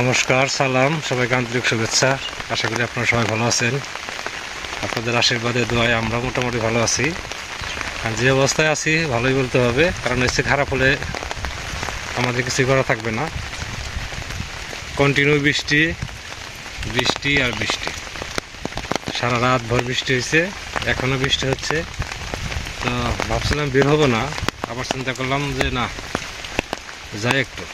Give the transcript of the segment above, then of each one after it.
নমস্কার, সালাম, সবাইকে আন্তরিক শুভেচ্ছা। আশা করি আপনারা সবাই ভালো আছেন। আপনাদের আশীর্বাদে, দোয়ায় আমরা মোটামুটি ভালো আছি। আর যে অবস্থায় আছি, ভালোই বলতে হবে, কারণ এসে খারাপ হলে আমাদের কিছু করা থাকবে না। কন্টিনিউ বৃষ্টি বৃষ্টি আর বৃষ্টি। সারা রাত ভর বৃষ্টি হয়েছে, এখনও বৃষ্টি হচ্ছে। তো ভাবছিলাম বের হব না, আবার চিন্তা করলাম যে না, যাই একটু।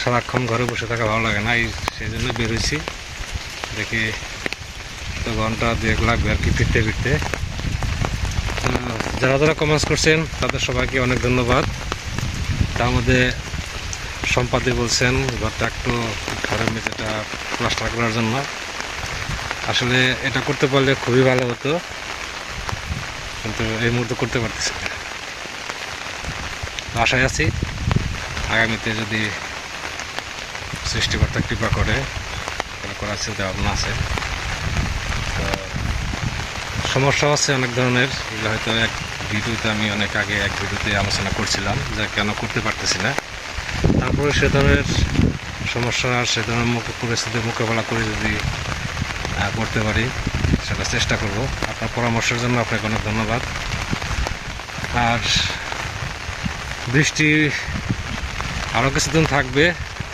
সারাক্ষণ ঘরে বসে থাকা ভালো লাগে না, এই সেই জন্য বেরোইছি। দেখি তো ঘণ্টা দুয়েক লাগবে আর কি ফিরতে। ফিরতে যারা যারা কমেন্টস করছেন, তাদের সবাইকে অনেক ধন্যবাদ। তার মধ্যে সম্পাদি বলছেন ঘরটা একটু ঘরের মেঝেটা প্লাস্টার করার জন্য। আসলে এটা করতে পারলে খুবই ভালো হতো, কিন্তু এই মুহূর্তে করতে পারতেছি আশায় আছি, আগামীতে যদি সৃষ্টিকর্তা কৃপা করে করার চিন্তা ভাবনা আছে। সমস্যা আছে অনেক ধরনের। এগুলো হয়তো এক ভিডিওতে আমি অনেক আগে এক ভিডিওতে আলোচনা করছিলাম, যে কেন করতে পারতেছি না। তারপরে সে ধরনের সমস্যা, সে ধরনের পরিস্থিতির মোকাবেলা করে যদি করতে পারি, সেটা চেষ্টা করব। আপনার পরামর্শের জন্য আপনাকে অনেক ধন্যবাদ। আর বৃষ্টি আরও কিছুদিন থাকবে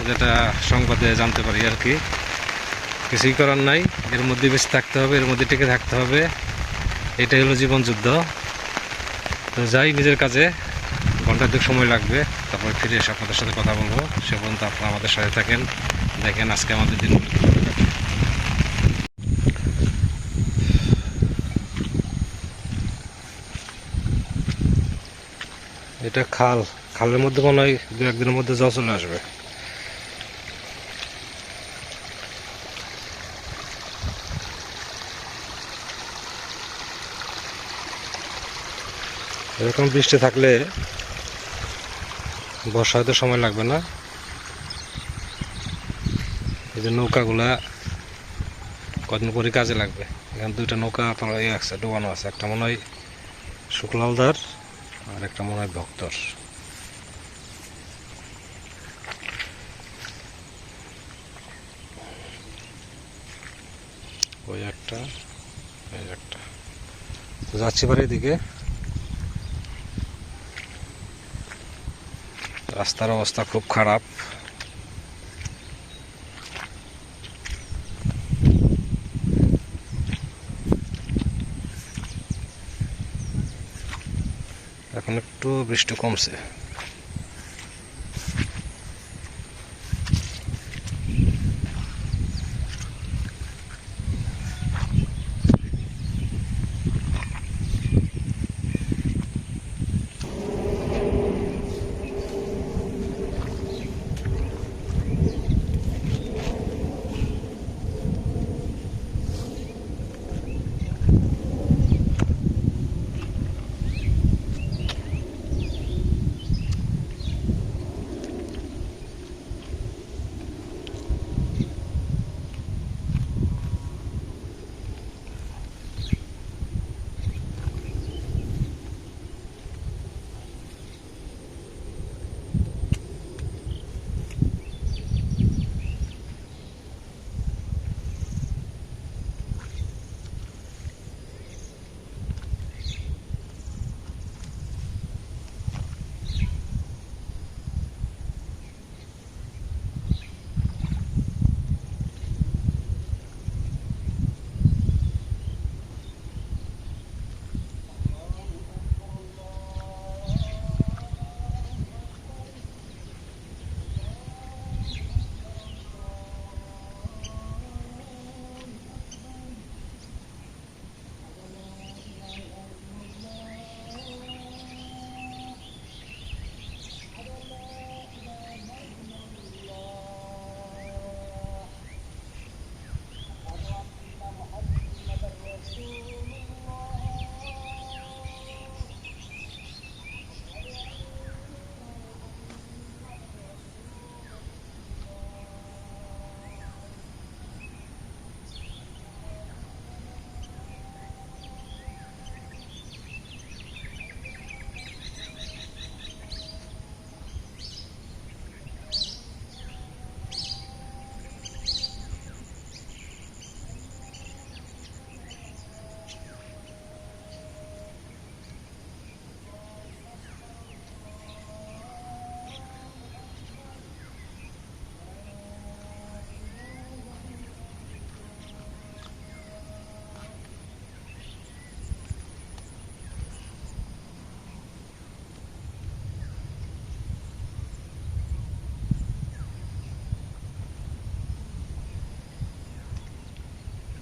যেটা সংবাদে জানতে পারি আর কি। কিছুই করার নাই। এর মধ্যে বেশি থাকতে হবে, এর মধ্যে টিকে থাকতে হবে। এটাই হলো জীবন যুদ্ধ। তো যাই, নিজের কাজে ঘণ্টা দুই সময় লাগবে। তারপর ফিরে এসে আপনাদের সাথে কথা বলব। সে পর্যন্ত আপনারা আমাদের সাথে থাকেন। দেখেন আজকে আমাদের কাটে। এটা খাল। খালের মধ্যে মনে হয় দু একদিনের মধ্যে জল চলে আসবে। এরকম বৃষ্টি থাকলে বর্ষা হয়তো সময় লাগবে না। এই যে নৌকাগুলা কদিন পরে কাজে লাগবে। এখানে দুইটা নৌকা আপনার ইয়ে আছে ডোবানো আছে, একটা মনে হয় শুক্লালদার আর একটা মনে হয় ভক্তর। ওই একটা, এই একটা। যাচ্ছি বাড়ির দিকে। রাস্তার অবস্থা খুব খারাপ। এখন একটু বৃষ্টি কমছে।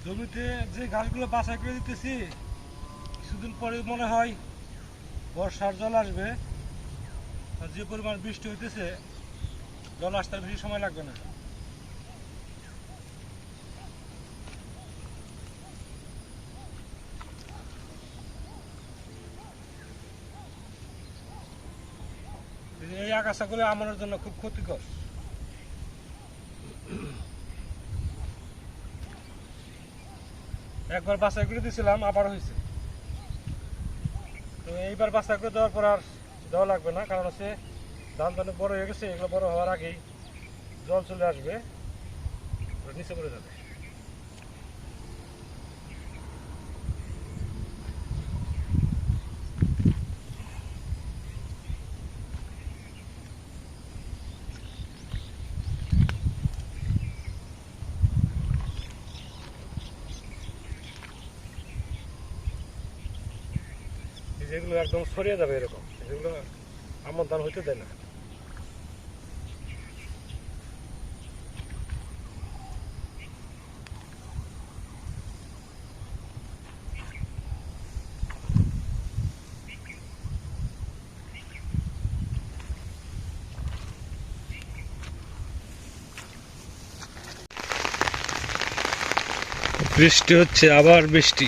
জমিতে যে ঘাসগুলো বাছাই করে দিতেছি, কিছুদিন পরে মনে হয় বর্ষার জল আসবে। আর যে পরিমাণ বৃষ্টি হইতেছে, জল আসতে বেশি সময় লাগবে না। এই আগাছাগুলো আমাদের জন্য খুব ক্ষতিকর। একবার বাছাই করে দিয়েছিলাম আবার হয়েছে। তো এইবার বাছাই করে দেওয়ার পর আর দেওয়া লাগবে না, কারণ হচ্ছে ধান ধান বড় হয়ে গেছে, এগুলো বড় হওয়ার আগেই জল চলে আসবে নিচে পড়ে যাবে। যেগুলো একদম ছড়িয়ে যাবে এরকম। যেগুলো আমার ধান হইতে দেয় না। বৃষ্টি হচ্ছে, আবার বৃষ্টি।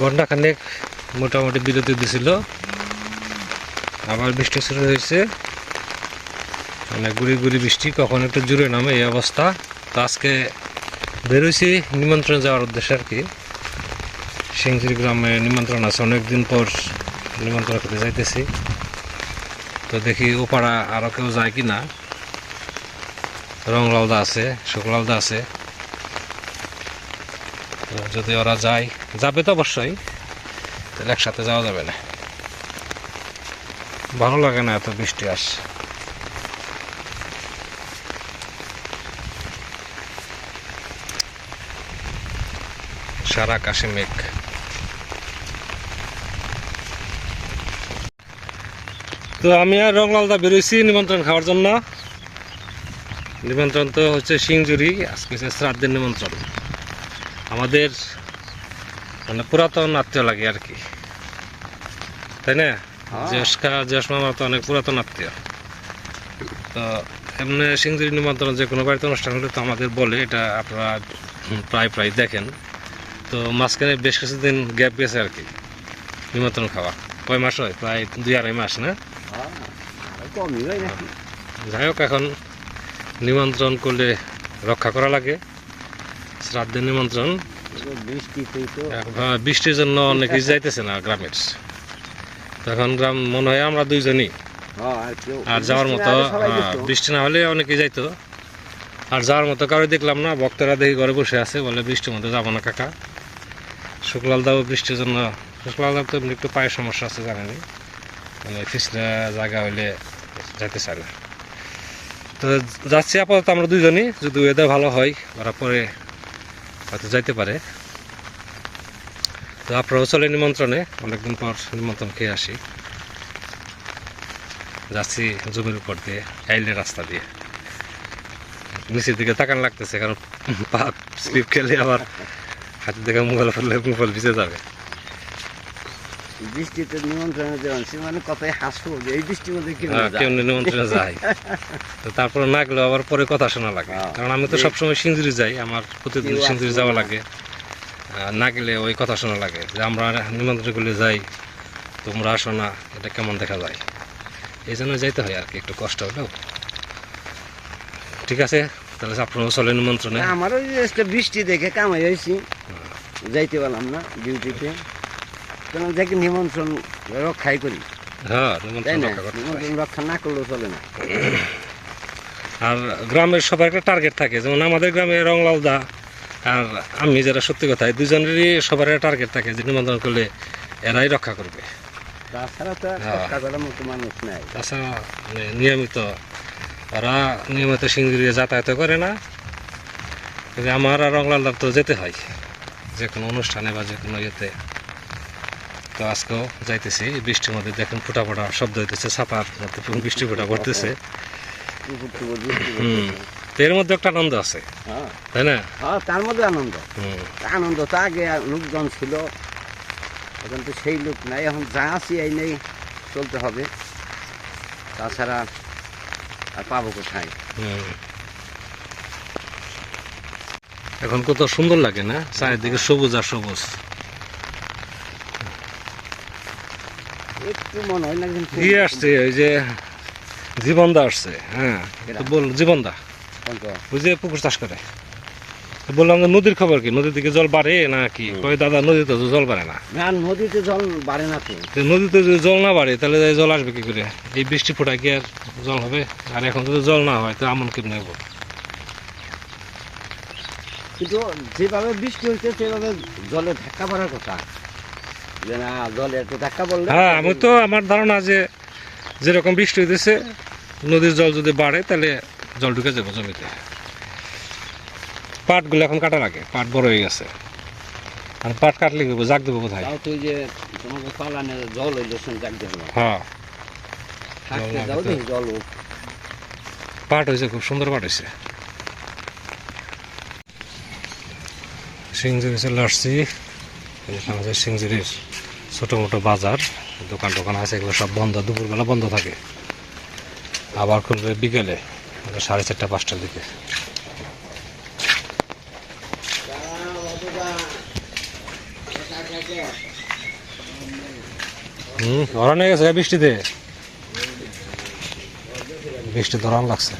ঘন্টাখানেক মোটামুটি বিরতি দিছিল। আবার বৃষ্টি শুরু হয়েছে। মানে গুড়ি গুড়ি বৃষ্টি, কখন একটু জুড়ে নামে এই অবস্থা। তো আজকে বেরোইছি নিমন্ত্রণ যাওয়ার উদ্দেশ্যে আর কি। সিংজির গ্রামে নিমন্ত্রণ আছে, অনেকদিন পর নিমন্ত্রণ করতে যাইতেছি। তো দেখি ওপাড়া আরও কেউ যায় কি না রংলালদা আছে শুক্লালদা আছে। যদি ওরা যায়, যাবে তো অবশ্যই। তাহলে একসাথে যাওয়া যাবে না। ভালো লাগে না এত বৃষ্টি আস। সারা আকাশে মেঘ। তো আমি আর রংলালদা বেরোইছি নিমন্ত্রণ খাওয়ার জন্য। নিমন্ত্রণ তো হচ্ছে সিংজুরি, আজকে শ্রাদ্ধের নিমন্ত্রণ। আমাদের মানে পুরাতন আত্মীয় লাগে আর কি। তাই না? জ্যেষ্ঠা জ্যেষ্ঠ মামা তো অনেক পুরাতন আত্মীয়। তো এমনি সিংজুরি নিমন্ত্রণ যে কোনো বাড়িতে অনুষ্ঠান হলে তো আমাদের বলে এটা আপনারা প্রায় প্রায় দেখেন। তো মাঝখানে বেশ কিছুদিন গ্যাপ গেছে আর কি নিমন্ত্রণ খাওয়া। কয় মাস হয়? প্রায় দুই আড়াই মাস না? হয় যাই হোক এখন নিমন্ত্রণ করলে রক্ষা করা লাগে। শ্রাদ্ধের নিমন্ত্রণ। বৃষ্টির জন্য অনেকেই যাইতেছে না গ্রামের। তখন গ্রাম মনে হয় আমরা দুইজনই। হ্যাঁ, আর যাওয়ার মতো বৃষ্টি না হলে সবাই হ্যাঁ, বৃষ্টি না হলে অনেকেই যাইতো। আর যাওয়ার মতো কারও দেখলাম না ভক্তরা দেখি ঘরে বসে আছে বলে বৃষ্টির মধ্যে যাব না কাকা। শুক্লাল দাও বৃষ্টির জন্য শুক্লাল দাও তো একটু পায়ের সমস্যা আছে জানেনি মানে ফিসলা জায়গা হইলে যেতে চায় না। তো যাচ্ছি আপাতত আমরা দুইজনই যদি ওয়েদার ভালো হয় ওরা পরে হয়তো যাইতে পারে। তো আপনারাও চলে নিমন্ত্রণে, অনেকদিন পর নিমন্ত্রণ খেয়ে আসি। যাচ্ছি জমির উপর দিয়ে আইলে রাস্তা দিয়ে। নিচের দিকে তাকান লাগতেছে, কারণ পা স্লিপ খেলে আবার হাতের দিকে মোবাইল ফেললে মোবাইল ভিজে যাবে। বৃষ্টিতে নিমন্ত্রণে দেওয়ান সে মানে কথাই হাসবো যে এই বৃষ্টির মধ্যে কেউ হ্যাঁ, নিমন্ত্রণে যায়? তো তারপরে না গেলেও আবার পরে কথা শোনা লাগে। হ্যাঁ। কারণ আমি তো সবসময় সিঞ্জুরি যাই আমার প্রতিদিন সিঞ্জুরি যাওয়া লাগে। না গেলে ওই কথা শোনা লাগে যে আমরা নিমন্ত্রণ করলে যাই তোমরা আসো না এটা কেমন দেখা যায়? এই জন্য যাইতে হয় আর কি একটু কষ্ট হলেও। ঠিক আছে তাহলে আপনারাও চলে নিমন্ত্রণে। আমার ওই বৃষ্টি দেখে কামাই হয়েছি। যাইতে পারলাম না ডিউটিতে দেখি নিমন্ত্রণ রক্ষাই করি হ্যাঁ তাই নিমন্ত্রণ না রক্ষা নিমন্ত্রণ রক্ষা না করলেও চলে না আর গ্রামের সবার একটা টার্গেট থাকে যেমন আমাদের গ্রামে রংলাল দা আর আমি যারা সত্যি কথা দুজনেরই সবার একটা টার্গেট থাকে যে নিমন্ত্রণ করলে এরাই রক্ষা করবে তাছাড়া তো। রক্ষা করার মতো মানুষ নাই তাছাড়া নিয়মিত ওরা নিয়মিত সিঙ্গুরিয়ে যাতায়াত করে না আমার আর রংলালদার তো যেতে হয় যে কোনো অনুষ্ঠানে বা যে কোনো ইয়েতে তো আজকেও যাইতেছি বৃষ্টির মধ্যে দেখুন ফোটা ফোটা শব্দ হইতেছে মধ্যে বৃষ্টি ফোটা পড়তেছে। এর মধ্যে একটা আনন্দ আছে হ্যাঁ। তাই না? হ্যাঁ তার মধ্যে আনন্দ। আনন্দ তো আগে লোকজন ছিল এখন তো সেই লোক নাই এখন যা আছি এই নেই চলতে হবে। তাছাড়া আর পাবো কোথায়। এখন কত সুন্দর লাগে না চারিদিকে সবুজ আর সবুজ। একটু মনে হয় না ইয়ে আসছে ওই যে জীবনদা আসছে হ্যাঁ তো বল জীবনদা। ওই যে পুকুর চাষ করে। বললাম যে নদীর খবর কি? নদীর দিকে জল বাড়ে না কি? কয় দাদা নদীতে তো জল বাড়ে না। না নদীতে জল বাড়ে না তো। নদীতে যদি জল না বাড়ে তাহলে জল আসবে কি করে? এই বৃষ্টি ফোটা কি আর জল হবে? আর এখন যদি জল না হয় তো আমন কেমন নেব কিন্তু যেভাবে বৃষ্টি হয়েছে সেভাবে জলে ধাক্কা পড়ার কথা। হ্যাঁ আমি তো আমার ধারণা যে যেরকম বৃষ্টি হইতেছে নদীর জল যদি বাড়ে তাহলে জল ঢুকে যাবে জমিতে। পাটগুলো এখন কাটা লাগে পাট বড় হয়ে গেছে। আর পাট কাটলে কি জাগ দেবো কোথায় তাও তো ওই যে তোমাকে পালানে জল হইলে যাক দেখল হ্যাঁ। জল পাট হয়েছে খুব সুন্দর পাট হয়েছে। চলে আসছি এখানে যে সিংজুরির ছোটো মোটো বাজার, দোকান টোকান আছে, এগুলো সব বন্ধ, দুপুরবেলা বন্ধ থাকে। আবার খুলবে বিকেলে সাড়ে চারটা, পাঁচটার দিকে। গেছে বৃষ্টিতে। বৃষ্টি ধরান লাগছে।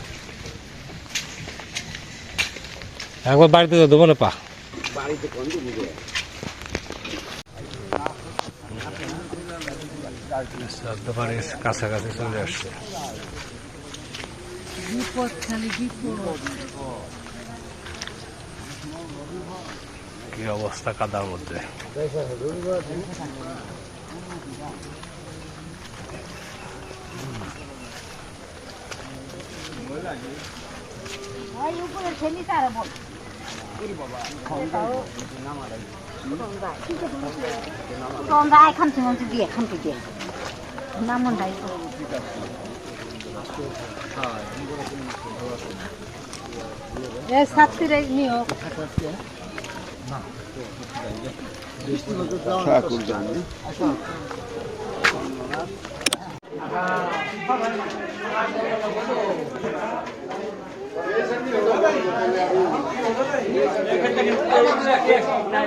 একবার বাড়িতে দেবো না পা। বাড়িতে কাছাকাছি চলে আসছে। বিপদ খালি বিপদ। কি অবস্থা কাদার মধ্যে? ওই উপরে ছেলে তারা বল তোমরা এখান থেকে। দিয়ে এখান থেকে দিয়ে নামন নাই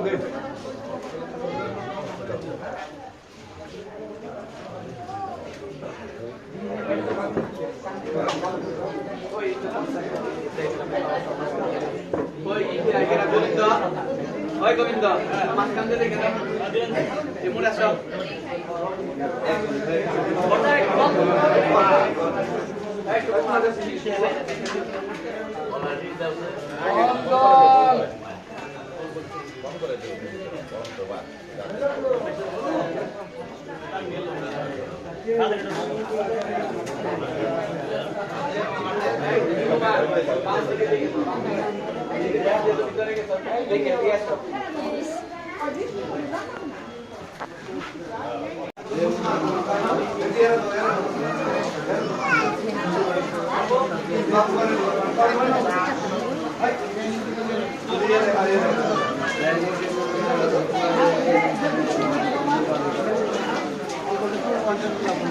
নিও গোবিন্দ ওই গোবিন্দ মাঝখান দিয়ে দেখে দাও এমন আসো Thank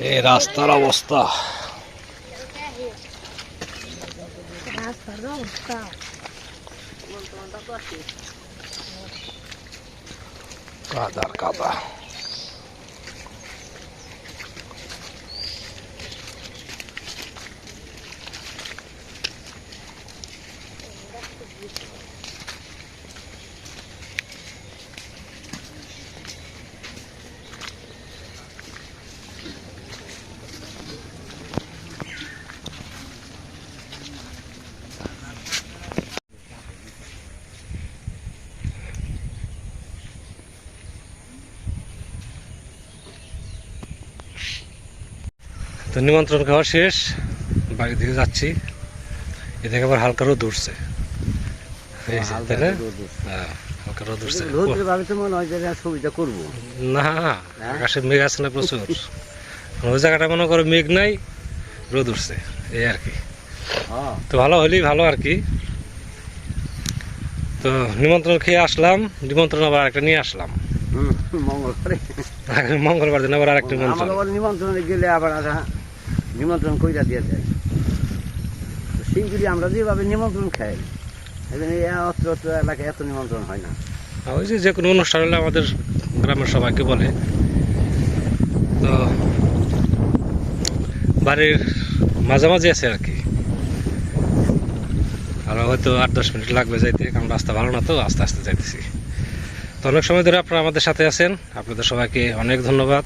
এ রাস্তার অবস্থা। রাস্তার অবস্থা কাদার কাদা। তো নিমন্ত্রণ খাওয়া শেষ। বাড়ি দিকে যাচ্ছি। এদিকে আবার হালকা রোদ উঠছে। তাই না? হ্যাঁ, হালকা রোদ উঠছে। মনে হয় করব। না আকাশে মেঘ আছে না প্রচুর। ওই জায়গাটা মনে করো মেঘ নাই রোদ উঠছে। এই আর কি। হ্যাঁ। তো ভালো হলেই ভালো আর কি। তো নিমন্ত্রণ খেয়ে আসলাম। নিমন্ত্রণ আবার একটা নিয়ে আসলাম। হুম, মঙ্গল করে। আগামী মঙ্গলবার দিন আবার আরেকটা নিমন্ত্রণ। গেলে আবার নিমন্ত্রণ কইরা দিয়ে তো সেইগুলি আমরা যেভাবে নিমন্ত্রণ খাই, এখানে অত্র অত্র এলাকায় এত নিমন্ত্রণ হয় না। ওই যে যে কোনো অনুষ্ঠান হলে আমাদের গ্রামের সবাইকে বলে। তো বাড়ির মাঝামাঝি আছে আর কি। আর হয়তো আট দশ মিনিট লাগবে যাইতে, কারণ রাস্তা ভালো না তো, আস্তে আস্তে যাইতেছি। তো অনেক সময় ধরে আপনারা আমাদের সাথে আছেন। আপনাদের সবাইকে অনেক ধন্যবাদ।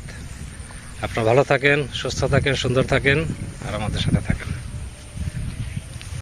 আপনারা ভালো থাকেন সুস্থ থাকেন সুন্দর থাকেন আর আমাদের সাথে থাকেন।